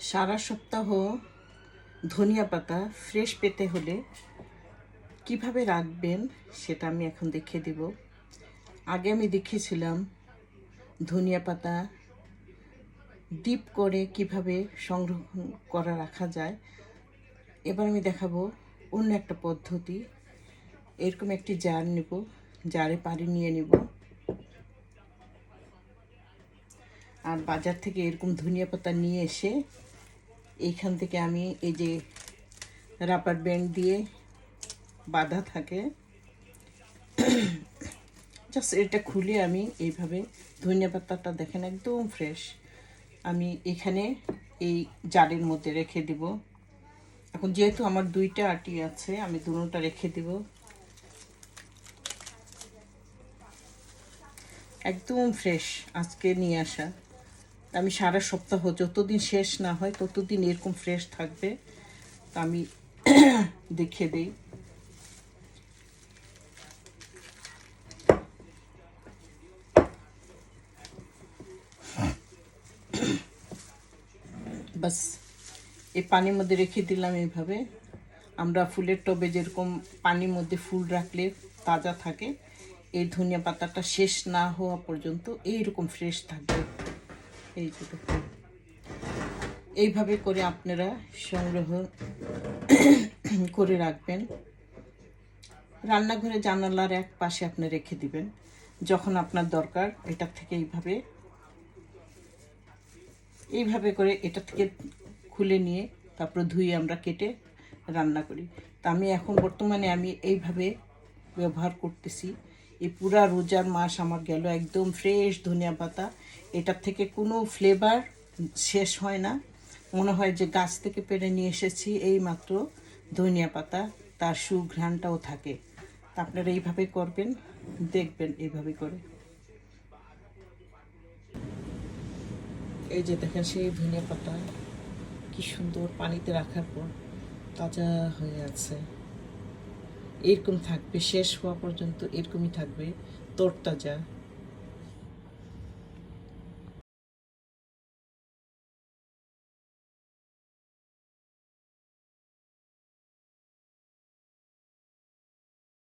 সারা সপ্তাহ ধনিয়া পাতা ফ্রেশ পেতে হলে কীভাবে রাখবেন সেটা আমি এখন দেখিয়ে দেব। আগে আমি দেখিয়েছিলাম ধনিয়া পাতা ডিপ করে কীভাবে সংরক্ষণ করা রাখা যায়। এবার আমি দেখাবো অন্য একটা পদ্ধতি। এরকম একটি জার নেব জারে পানি নিয়ে নেব। আর বাজার থেকে এরকম ধনিয়া পাতা নিয়ে এসে এইখান থেকে আমি এই যে রাবার ব্যান্ড দিয়ে বাঁধা থাকে। জাস্ট এটা খুলে আমি এইভাবে ধনিয়া পাতাটা দেখেন একদম ফ্রেশ আমি এখানে এই জারের মধ্যে রেখে দিব। এখন যেহেতু আমার দুইটা আটি আছে, আমি দুটোটা রেখে দিব। একদম ফ্রেশ আজকে নিয়ে আসা। আমি সারা সপ্তাহ যতদিন শেষ না হয়, ততদিন এরকম ফ্রেশ থাকবে, তা আমি দেখে দিই। বাস, এই পানির মধ্যে রেখে দিলাম এইভাবে। আমরা ফুলের টবে যেরকম পানির মধ্যে ফুল রাখলে তাজা থাকে, এই ধনিয়া পাতাটা শেষ না হওয়া পর্যন্ত এইরকম ফ্রেশ থাকবে। এই এইভাবে করে আপনারা সংগ্রহ করে রাখবেন। রান্নাঘরে জানালার এক পাশে আপনি রেখে দিবেন। যখন আপনার দরকার, এটা থেকে এইভাবে এইভাবে করে এটা থেকে খুলে নিয়ে তারপর ধুয়ে আমরা কেটে রান্না করি। তা আমি এখন বর্তমানে আমি এইভাবে ব্যবহার করতেছি। এই পুরা রোজার মাস আমার গেল একদম ফ্রেশ ধনিয়া পাতা। এটার থেকে কোনো ফ্লেভার শেষ হয় না। মনে হয় যে গাছ থেকে পেরে নিয়ে এসেছি এই মাত্র ধনিয়া পাতা, তার সুঘ্রাণটাও থাকে। তা আপনারা এইভাবে করবেন, দেখবেন এইভাবে করে। এই যে দেখেন সেই ধনিয়া পাতা, কি সুন্দর পানিতে রাখার পর তাজা হয়ে আছে। এরকম থাকবে শেষ হওয়া পর্যন্ত এরকমই থাকবে তরতাজা।